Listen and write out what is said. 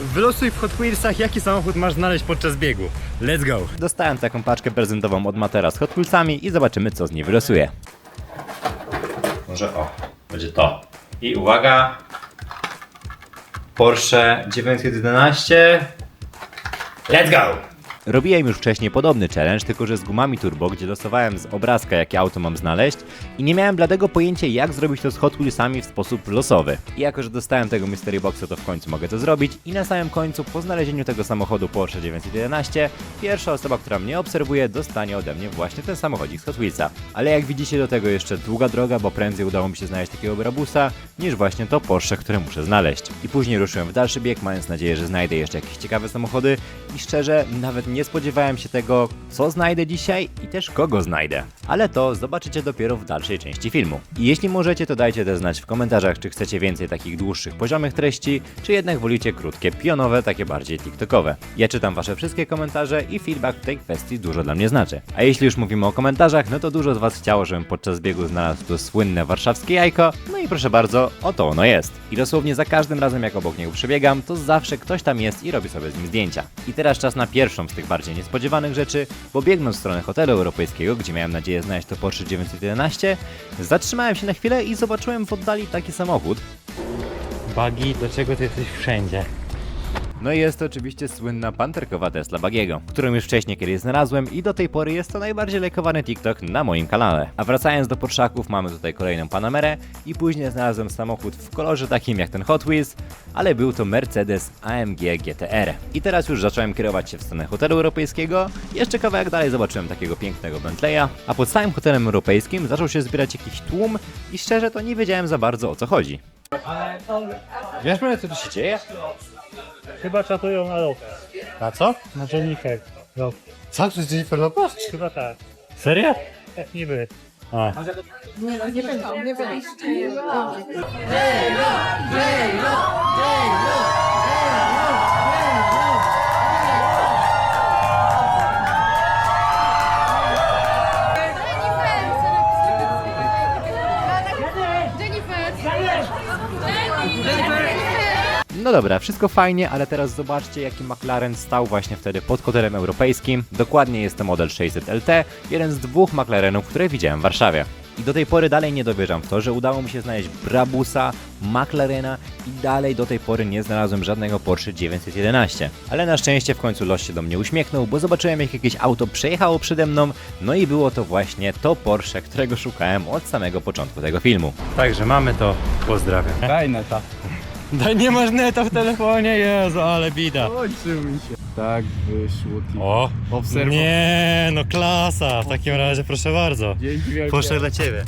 Wylosuj w Hot Wheelsach, jaki samochód masz znaleźć podczas biegu. Let's go! Dostałem taką paczkę prezentową od Matera z Hot Wheelsami i zobaczymy, co z niej wylosuje. Może o, będzie to. I uwaga. Porsche 911. Let's go! Robiłem już wcześniej podobny challenge, tylko że z gumami turbo, gdzie losowałem z obrazka, jakie auto mam znaleźć i nie miałem bladego pojęcia, jak zrobić to z Hot Wheelsami w sposób losowy. I jako, że dostałem tego Mystery Boxa, to w końcu mogę to zrobić i na samym końcu, po znalezieniu tego samochodu Porsche 911, pierwsza osoba, która mnie obserwuje, dostanie ode mnie właśnie ten samochodzik z Hot Wheelsa. Ale jak widzicie, do tego jeszcze długa droga, bo prędzej udało mi się znaleźć takiego Brabusa, niż właśnie to Porsche, które muszę znaleźć. I później ruszyłem w dalszy bieg, mając nadzieję, że znajdę jeszcze jakieś ciekawe samochody i szczerze, nawet nie spodziewałem się tego, co znajdę dzisiaj i też kogo znajdę. Ale to zobaczycie dopiero w dalszej części filmu. I jeśli możecie, to dajcie też znać w komentarzach, czy chcecie więcej takich dłuższych, poziomych treści, czy jednak wolicie krótkie, pionowe, takie bardziej tiktokowe. Ja czytam wasze wszystkie komentarze i feedback w tej kwestii dużo dla mnie znaczy. A jeśli już mówimy o komentarzach, no to dużo z was chciało, żebym podczas biegu znalazł to słynne warszawskie jajko, no i proszę bardzo, oto ono jest. I dosłownie za każdym razem, jak obok niego przebiegam, to zawsze ktoś tam jest i robi sobie z nim zdjęcia. I teraz czas na pierwszą z tych bardziej niespodziewanych rzeczy, bo biegnąc w stronę hotelu europejskiego, gdzie miałem nadzieję znaleźć to Porsche 911, zatrzymałem się na chwilę i zobaczyłem w oddali taki samochód. Buggy, dlaczego ty jesteś wszędzie? No i jest to oczywiście słynna panterkowa Tesla Bagiego, którą już wcześniej kiedyś znalazłem i do tej pory jest to najbardziej lajkowany TikTok na moim kanale. A wracając do Porszaków, mamy tutaj kolejną Panamerę i później znalazłem samochód w kolorze takim jak ten Hot Wheels, ale był to Mercedes AMG GTR. I teraz już zacząłem kierować się w stronę hotelu europejskiego, jeszcze kawałek dalej zobaczyłem takiego pięknego Bentleya, a pod samym hotelem europejskim zaczął się zbierać jakiś tłum i szczerze to nie wiedziałem za bardzo o co chodzi. Wiesz, co tu się dzieje? Chyba czatują na rok. Na co? Na Jennifer. Rok. Co? To jest Jennifer Lopez? Chyba tak. Serio? Niby. A. Nie, no No dobra, wszystko fajnie, ale teraz zobaczcie jaki McLaren stał właśnie wtedy pod hotelem europejskim. Dokładnie jest to model 600 LT, jeden z dwóch McLarenów, które widziałem w Warszawie. I do tej pory dalej nie dowierzam w to, że udało mi się znaleźć Brabusa, McLarena i dalej do tej pory nie znalazłem żadnego Porsche 911. Ale na szczęście w końcu los się do mnie uśmiechnął, bo zobaczyłem jak jakieś auto przejechało przede mną, no i było to właśnie to Porsche, którego szukałem od samego początku tego filmu. Także mamy to, pozdrawiam. Daj neta. Daj, nie masz neta w telefonie, Jezu, ale bida. Kończył mi się. Tak wyszło. O, Obserwuj. nie, no klasa, w takim razie proszę bardzo. Dzięki wielkie. Proszę dla Ciebie.